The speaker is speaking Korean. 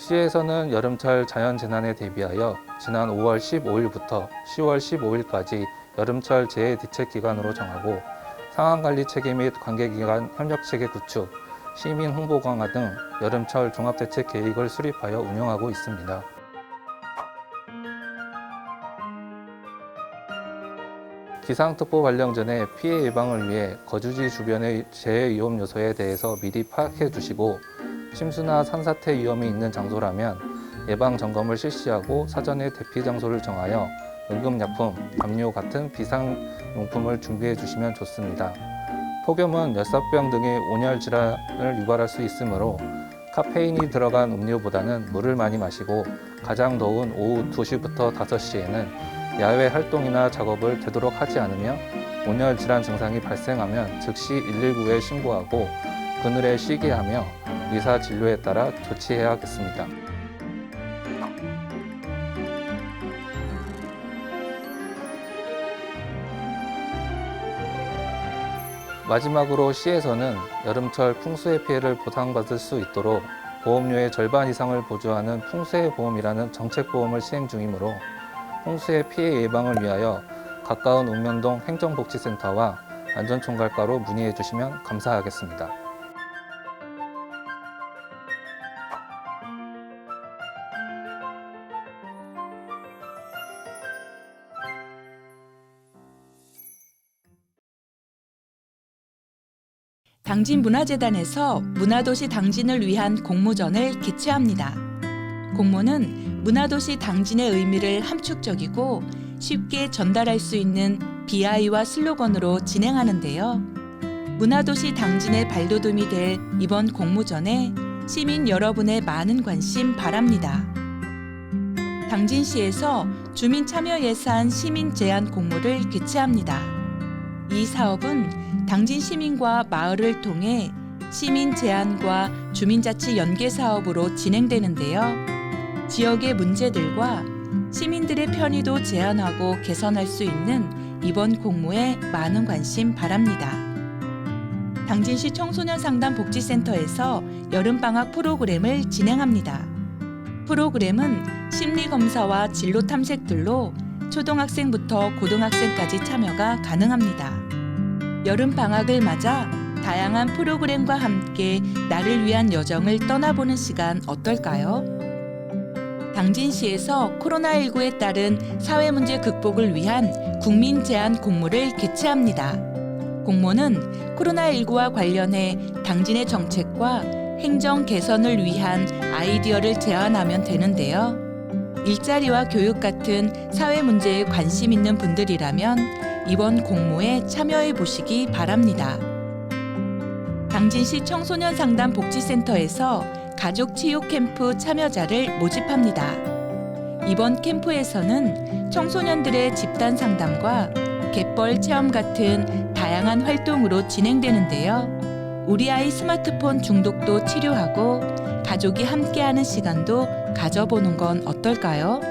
시에서는 여름철 자연재난에 대비하여 지난 5월 15일부터 10월 15일까지 여름철 재해 대책 기간으로 정하고 상황관리 체계 및 관계기관 협력 체계 구축, 시민 홍보 강화 등 여름철 종합대책 계획을 수립하여 운영하고 있습니다. 기상특보 발령 전에 피해 예방을 위해 거주지 주변의 재해 위험 요소에 대해서 미리 파악해 두시고 침수나 산사태 위험이 있는 장소라면 예방 점검을 실시하고 사전에 대피 장소를 정하여 응급약품, 담요 같은 비상용품을 준비해 주시면 좋습니다. 폭염은 열사병 등의 온열 질환을 유발할 수 있으므로 카페인이 들어간 음료보다는 물을 많이 마시고 가장 더운 오후 2시부터 5시에는 야외 활동이나 작업을 되도록 하지 않으며 온열 질환 증상이 발생하면 즉시 119에 신고하고 그늘에 쉬게 하며 의사 진료에 따라 조치해야겠습니다. 마지막으로 시에서는 여름철 풍수의 피해를 보상받을 수 있도록 보험료의 절반 이상을 보조하는 풍수의 보험이라는 정책 보험을 시행 중이므로 홍수의 피해 예방을 위하여 가까운 읍면동 행정복지센터와 안전총괄과로 문의해 주시면 감사하겠습니다. 당진문화재단에서 문화도시 당진을 위한 공모전을 개최합니다. 공모는 문화도시 당진의 의미를 함축적이고 쉽게 전달할 수 있는 비하이와 슬로건으로 진행하는데요. 문화도시 당진의 발돋움이 될 이번 공모전에 시민 여러분의 많은 관심 바랍니다. 당진시에서 주민 참여 예산 시민 제안 공모를 개최합니다. 이 사업은 당진 시민과 마을을 통해 시민 제안과 주민자치 연계 사업으로 진행되는데요. 지역의 문제들과 시민들의 편의도 제안하고 개선할 수 있는 이번 공모에 많은 관심 바랍니다. 당진시 청소년 상담 복지센터에서 여름방학 프로그램을 진행합니다. 프로그램은 심리 검사와 진로 탐색들로 초등학생부터 고등학생까지 참여가 가능합니다. 여름 방학을 맞아 다양한 프로그램과 함께 나를 위한 여정을 떠나보는 시간 어떨까요? 당진시에서 코로나19에 따른 사회 문제 극복을 위한 국민 제안 공모를 개최합니다. 공모는 코로나19와 관련해 당진의 정책과 행정 개선을 위한 아이디어를 제안하면 되는데요. 일자리와 교육 같은 사회 문제에 관심 있는 분들이라면 이번 공모에 참여해 보시기 바랍니다. 당진시 청소년 상담 복지센터에서 가족 치유 캠프 참여자를 모집합니다. 이번 캠프에서는 청소년들의 집단 상담과 갯벌 체험 같은 다양한 활동으로 진행되는데요. 우리 아이 스마트폰 중독도 치료하고 가족이 함께하는 시간도 가져보는 건 어떨까요?